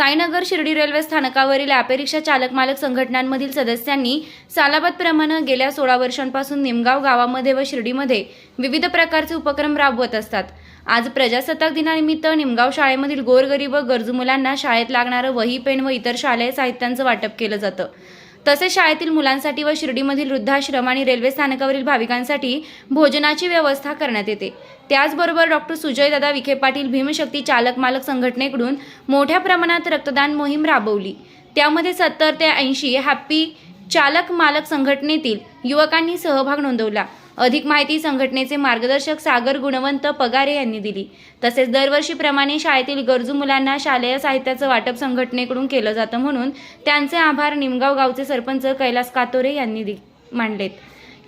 Sainagar Shirdi railway स्थानकावरील ॲपेरिक्षा चालक मालक संघटनांमधील सदस्यांनी सालाबादप्रमाणे गेल्या सोळा वर्षांपासून निमगाव गावामध्ये व शिर्डीमध्ये विविध प्रकारचे उपक्रम राबवत असतात. आज प्रजासत्ताक दिनानिमित्त निमगाव शाळेमधील गोरगरीब व गरजू मुलांना शाळेत लागणारं वही पेन व इतर शालेय साहित्यांचं वाटप केलं जातं. तसेच शाळेतील मुलांसाठी व शिर्डीमधील वृद्धाश्रम आणि रेल्वे स्थानकावरील भाविकांसाठी भोजनाची व्यवस्था करण्यात येते. त्याचबरोबर डॉक्टर सुजयदादा विखे पाटील भीमशक्ती चालक मालक संघटनेकडून मोठ्या प्रमाणात रक्तदान मोहीम राबवली. त्यामध्ये सत्तर ते ऐंशी हॅप्पी चालक मालक संघटनेतील युवकांनी सहभाग नोंदवला. अधिक माहिती संघटनेचे मार्गदर्शक सागर गुणवंत पगारे यांनी दिली. तसेच दरवर्षीप्रमाणे शाळेतील गरजू मुलांना शालेय साहित्याचं वाटप संघटनेकडून केलं जातं म्हणून त्यांचे आभार निमगाव गावचे सरपंच कैलास कातोरे यांनी दि- मांडलेत.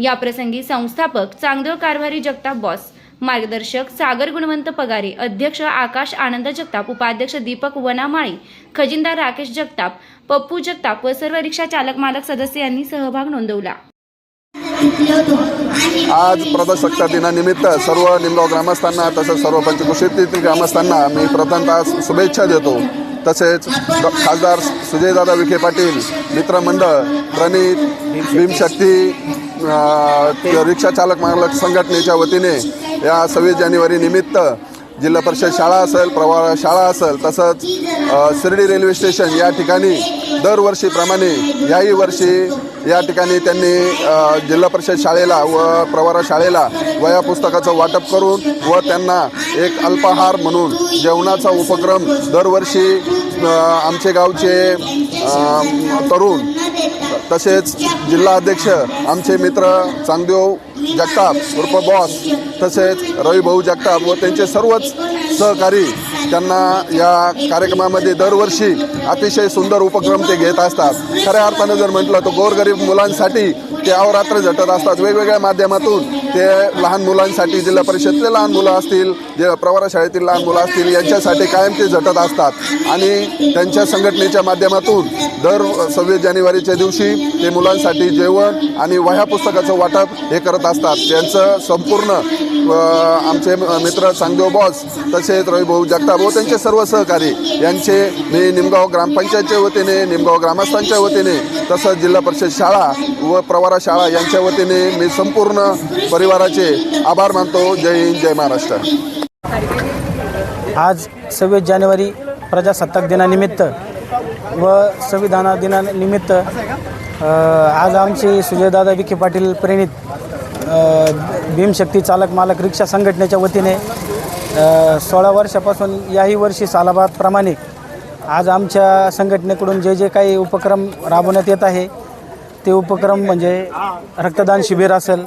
याप्रसंगी संस्थापक चांगदेव कारभारी जगताप बॉस मार्गदर्शक सागर गुणवंत पगारे अध्यक्ष आकाश आनंद जगताप उपाध्यक्ष दीपक वनामाळी खजिनदार राकेश जगताप पप्पू जगताप व सर्व रिक्षा चालक मालक सदस्य यांनी सहभाग नोंदवला. आज प्रजासत्ताक दिनानिमित्त सर्व निमगाव ग्रामस्थांना तसेच सर्व पंचकृषीतील ग्रामस्थांना मी प्रथमतः शुभेच्छा देतो. तसेच खासदार सुजयदादा विखे पाटील मित्रमंडळ प्रणित भीमशक्ती रिक्षा चालक मालक संघटनेच्या वतीने या सव्वीस जानेवारी निमित्त जिल्हा परिषद शाळा असेल प्रवाह शाळा असेल तसंच शिर्डी रेल्वे स्टेशन या ठिकाणी दरवर्षीप्रमाणे याही वर्षी या ठिकाणी त्यांनी जिल्हा परिषद शाळेला व प्रवारा शाळेला वया पुस्तकाचं वाटप करून व त्यांना एक अल्पाहार म्हणून जेवणाचा उपक्रम दरवर्षी आमचे गावचे तरुण तसेच जिल्हा अध्यक्ष आमचे मित्र चांगदेव जगताप उर्फ बॉस तसेच रविभाऊ जगताप व त्यांचे सर्वच सहकारी त्यांना या कार्यक्रमामध्ये दरवर्षी अतिशय सुंदर उपक्रम ते घेत असतात. खऱ्या अर्थानं जर म्हटलं तर गोरगरीब मुलांसाठी ते अवरात्र झटत असतात. वेगवेगळ्या माध्यमातून ते लहान मुलांसाठी जिल्हा परिषदेतले लहान मुलं असतील जे प्रवारा शाळेतील लहान मुलं असतील यांच्यासाठी कायम ते झटत असतात. आणि त्यांच्या संघटनेच्या माध्यमातून दर सव्वीस जानेवारीच्या दिवशी ते मुलांसाठी जेवण आणि वह्या पुस्तकाचं वाटप हे करत असतात. त्यांचं संपूर्ण आमचे मित्र सांगदेव बॉस तसेच रविभाऊ जगताप व त्यांचे सर्व सहकारी यांचे मी निमगाव ग्रामपंचायतच्या वतीने निमगाव ग्रामस्थांच्या वतीने तसंच जिल्हा परिषद शाळा व प्रवारा शाळा यांच्या वतीने मी संपूर्ण परिवाराचे आभार मानतो. जय हिंद जय महाराष्ट्र. आज सव्वीस जानेवारी प्रजासत्ताक दिनानिमित्त व संविधाना दिनानिमित्त आज आमचे सुजयदादा विखे पाटील प्रेरित भीमशक्ती चालक मालक रिक्षा संघटनेच्या वतीने सोळा वर्षापासून याही वर्षी सालाबादप्रमाणे आज आमच्या संघटनेकडून जे जे काही उपक्रम राबवण्यात येत आहे ते उपक्रम म्हणजे रक्तदान शिबिर असेल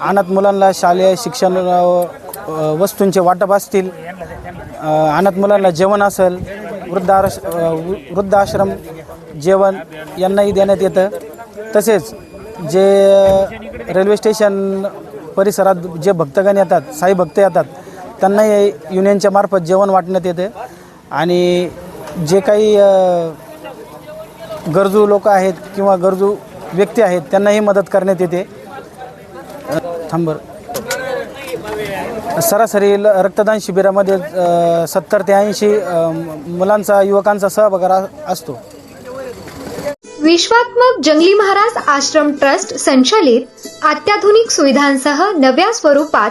अनाथ मुलांना शालेय शिक्षण वस्तूंचे वाटप असतील अनाथ मुलांना जेवण असेल वृद्धाश वृ- वृद्धाश्रम जेवण यांनाही देण्यात येतं. तसेच जे रेल्वे स्टेशन परिसरात जे भक्तगण येतात साई भक्त येतात त्यांनाही युनियनच्या मार्फत जेवण वाटण्यात येते. आणि जे काही गरजू लोक आहेत किंवा गरजू व्यक्ती आहेत त्यांनाही मदत करण्यात येते. थांबर सरासरी ल- रक्तदान शिबिरामध्ये सत्तर ते ऐंशी मुलांचा युवकांचा सहभाग असतो. विश्वात्मक जंगली महाराज आश्रम ट्रस्ट संचालित अत्याधुनिक सुविधांसह नव्या स्वरूपात